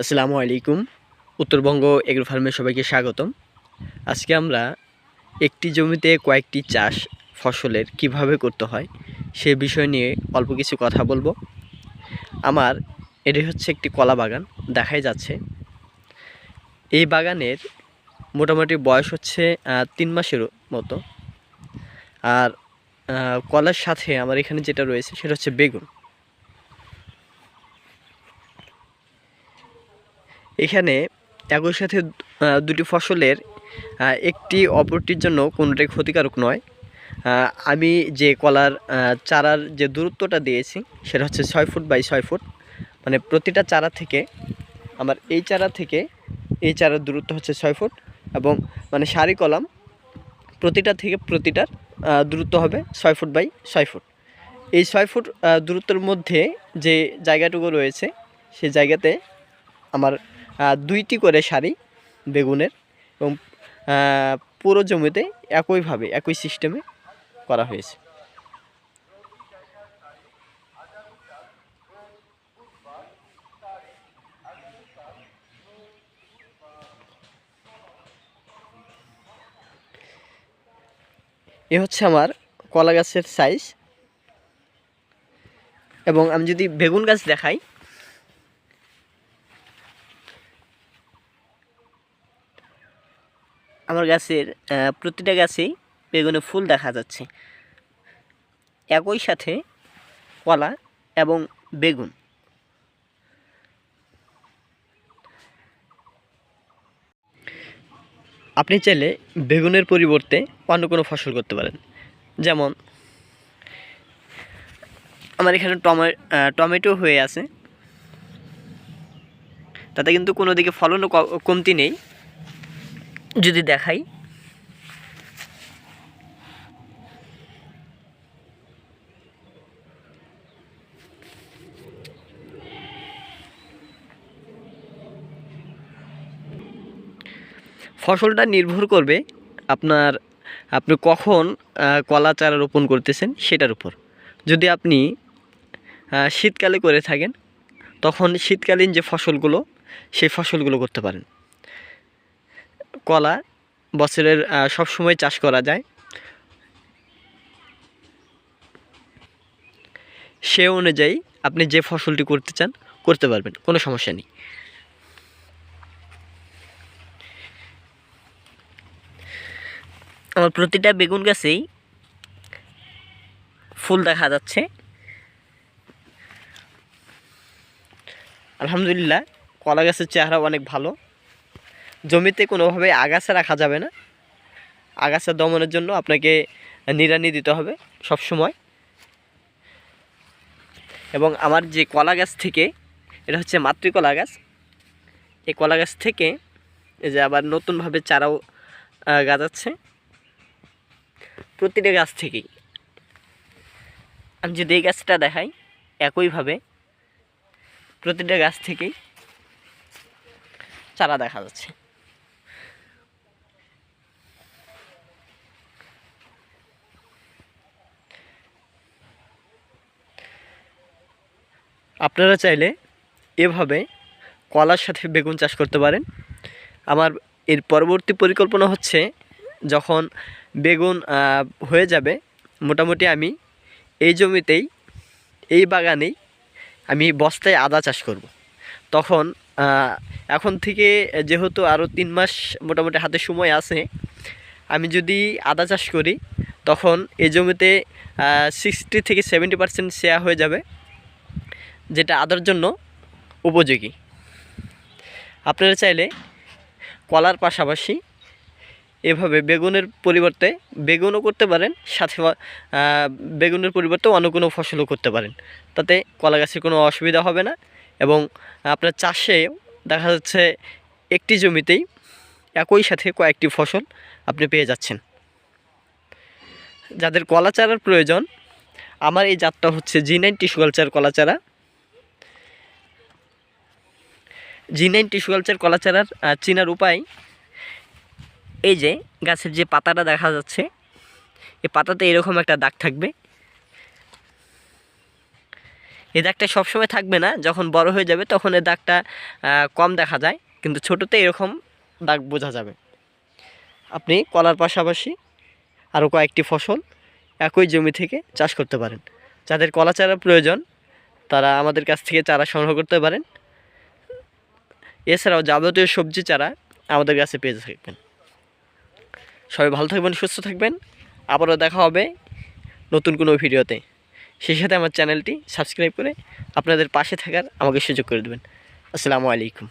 আসসালামু আলাইকুম। উত্তরবঙ্গ এগ্রো ফার্মে সবাইকে স্বাগতম। আজকে আমরা একটি জমিতে কয়েকটি চাষ ফসলের কীভাবে করতে হয় সে বিষয় নিয়ে অল্প কিছু কথা বলব। আমার এটি হচ্ছে একটি কলা বাগান, দেখাই যাচ্ছে। এই বাগানের মোটামুটি বয়স হচ্ছে তিন মাসের মতো। আর কলার সাথে আমার এখানে যেটা রয়েছে সেটা হচ্ছে বেগুন। এখানে একই সাথে দুটি ফসলের একটি অপরটির জন্য কোনোটাই ক্ষতিকারক নয়। আমি যে কলার চারার যে দূরত্বটা দিয়েছি, সেটা হচ্ছে ছয় ফুট বাই ছয় ফুট। মানে প্রতিটা চারা থেকে, আমার এই চারা থেকে এই চারার দূরত্ব হচ্ছে ছয় ফুট এবং মানে সারি কলাম প্রতিটা থেকে প্রতিটার দূরত্ব হবে ছয় ফুট বাই ছয় ফুট। এই ছয় ফুট দূরত্বের মধ্যে যে জায়গাটুকু রয়েছে সেই জায়গাতে আমার দুইটি করে সারি বেগুনের এবং পুরো জমিতে একইভাবে, একই সিস্টেমে করা হয়েছে। এ হচ্ছে আমার কলা গাছের সাইজ এবং আমি যদি বেগুন গাছ দেখাই আমার গাছের প্রতিটা গাছেই বেগুনে ফুল দেখা যাচ্ছে। একই সাথে কলা এবং বেগুন। আপনি চাইলে বেগুনের পরিবর্তে অন্য কোনো ফসল করতে পারেন। যেমন, আমার এখানে টমে টমেটো হয়ে আছে। তাতে কিন্তু কোনো দিকে ফলনও কমতি নেই। যদি দেখাই। ফসলটা নির্ভর করবে আপনার, আপনি কখন কলা চারা রোপণ করতেছেন সেটার উপর। যদি আপনি শীতকালে করে থাকেন, তখন শীতকালীন যে ফসলগুলো, সেই ফসলগুলো করতে পারেন। কলা বছরের সব সময় চাষ করা যায়। সে অনুযায়ী আপনি যে ফসলটি করতে চান, করতে পারবেন, কোনো সমস্যা নেই। আমার প্রতিটা বেগুন গাছেই ফুল দেখা যাচ্ছে। আলহামদুলিল্লাহ, কলা গাছের চেহারা অনেক ভালো। জমিতে কোনোভাবে আগাছা রাখা যাবে না। আগাছা দমনের জন্য আপনাকে নিড়ানি দিতে হবে সব সময় এবং আমার যে কলা গাছ থেকে, এটা হচ্ছে মাতৃকলা গাছ। এই কলা গাছ থেকে এই যে আবার নতুনভাবে চারাও গাছাচ্ছে প্রতিটা গাছ থেকেই। আমি যদি এই গাছটা দেখাই একইভাবে, প্রতিটা গাছ থেকেই চারা দেখা যাচ্ছে। আপনারা চাইলে এভাবে কলার সাথে বেগুন চাষ করতে পারেন আমার এর পরবর্তী পরিকল্পনা হচ্ছে যখন বেগুন হয়ে যাবে, মোটামুটি আমি এই জমিতেই, এই বাগানেই আমি বস্তায় আদা চাষ করব। তখন এখন থেকে যেহেতু আরও তিন মাস মোটামুটি হাতে সময় আছে, আমি যদি আদা চাষ করি, তখন এই জমিতে সিক্সটি থেকে সেভেন্টি পার্সেন্ট শেয়া হয়ে যাবে যেটা আদার জন্য উপযোগী। আপনারা চাইলে কলার পাশাপাশি এভাবে বেগুনের পরিবর্তে বেগুনও করতে পারেন, সাথে বেগুনের পরিবর্তে অন্য কোনো ফসলও করতে পারেন। তাতে কলা গাছের কোনো অসুবিধা হবে না এবং আপনার চাষে দেখা যাচ্ছে একটি জমিতেই একই সাথে কয়েকটি ফসল আপনি পেয়ে যাচ্ছেন। যাদের কলা চারার প্রয়োজন, আমার এই জাতটা হচ্ছে জি নাইন টিস্যু কালচার। কলা চারা জি নাইন টিস্যু কালচার কলা চারার চেনার উপায়। এই যে গাছের যে পাতাটা দেখা যাচ্ছে এই পাতাতে এরকম একটা দাগ থাকবে। এই দাগটা সবসময় থাকবে না, যখন বড় হয়ে যাবে তখন এই দাগটা কম দেখা যায়, কিন্তু ছোটোতে এরকম দাগ বোঝা যাবে। আপনি কলার পাশাপাশি আরও কয়েকটি ফসল একই জমি থেকে চাষ করতে পারেন। যাদের কলা চারা প্রয়োজন, তারা আমাদের কাছ থেকে চারা সংগ্রহ করতে পারেন। এছাড়াও যাবতীয় সবজি চারা আমাদের কাছে পেয়ে থাকবেন। সবাই ভালো থাকবেন, সুস্থ থাকবেন। আবারও দেখা হবে নতুন কোনো ভিডিওতে। সেই সাথে আমার চ্যানেলটি সাবস্ক্রাইব করে আপনাদের পাশে থাকার আমাকে সুযোগ করে দেবেন। আসসালামু আলাইকুম।